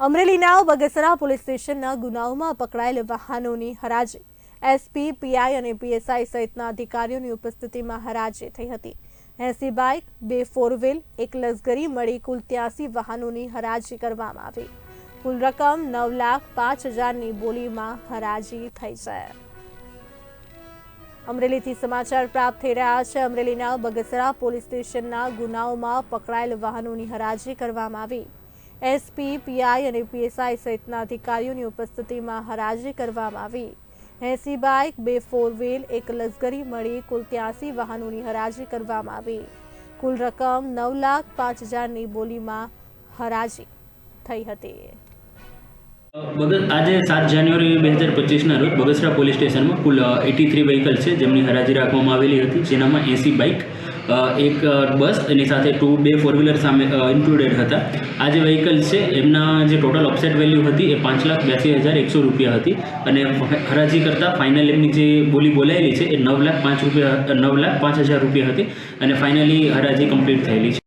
અમરેલીના બગસરા પોલીસ સ્ટેશનના ગુનાઓમાં પકડાયેલ વાહનોની હરાજી. એસપી, પીઆઈ અને પીએસઆઈ સહિતના અધિકારીઓની ઉપસ્થિતિમાં હરાજી થઈ હતી. એસી બાઇક, બે ફોર વ્હીલ એક લશ્કરી મળી કુલ ત્યાસી વાહનોની હરાજી કરવામાં આવી. કુલ રકમ નવ લાખ પાંચ હજારની બોલીમાં હરાજી થઈ છે. અમરેલીથી સમાચાર પ્રાપ્ત થઈ રહ્યા છે. અમરેલીના બગસરા પોલીસ સ્ટેશનના ગુનાઓમાં પકડાયેલ વાહનોની હરાજી કરવામાં આવી. એસપી, પીઆઈ અને પીએસઆઈ સહિતના અધિકારીઓની ઉપસ્થિતિમાં હરાજી કરવામાં આવી. એસી બાઇક, બે ફોર વ્હીલ, એક લશ્કરી મળી કુલ ત્યાસી વાહનોની હરાજી કરવામાં આવી. કુલ રકમ નવ લાખ પાંચ હજારની બોલીમાં હરાજી થઈ હતી. આજે સાત જાન્યુઆરી બે હજાર પચીસના રોજ બગસરા પોલીસ સ્ટેશનમાં કુલ એટી થ્રી વ્હીકલ છે, જેમની હરાજી રાખવામાં આવેલી હતી, જેનામાં એસી બાઇક એક બસ એની સાથે ટુ બે ફોર વ્હીલર સામે ઇન્ક્લુડેડ હતા. આ જે વ્હીકલ્સ છે, એમના જે ટોટલ ઓફસેટ વેલ્યુ હતી એ પાંચ લાખ બ્યાસી હજાર એકસો રૂપિયા હતી. અને હરાજી કરતાં ફાઇનલ એમની જે બોલી બોલાયેલી છે, એ નવ લાખ પાંચ રૂપિયા નવ લાખ પાંચ હજાર રૂપિયા હતી. અને ફાઇનલી હરાજી કમ્પ્લીટ થયેલી છે.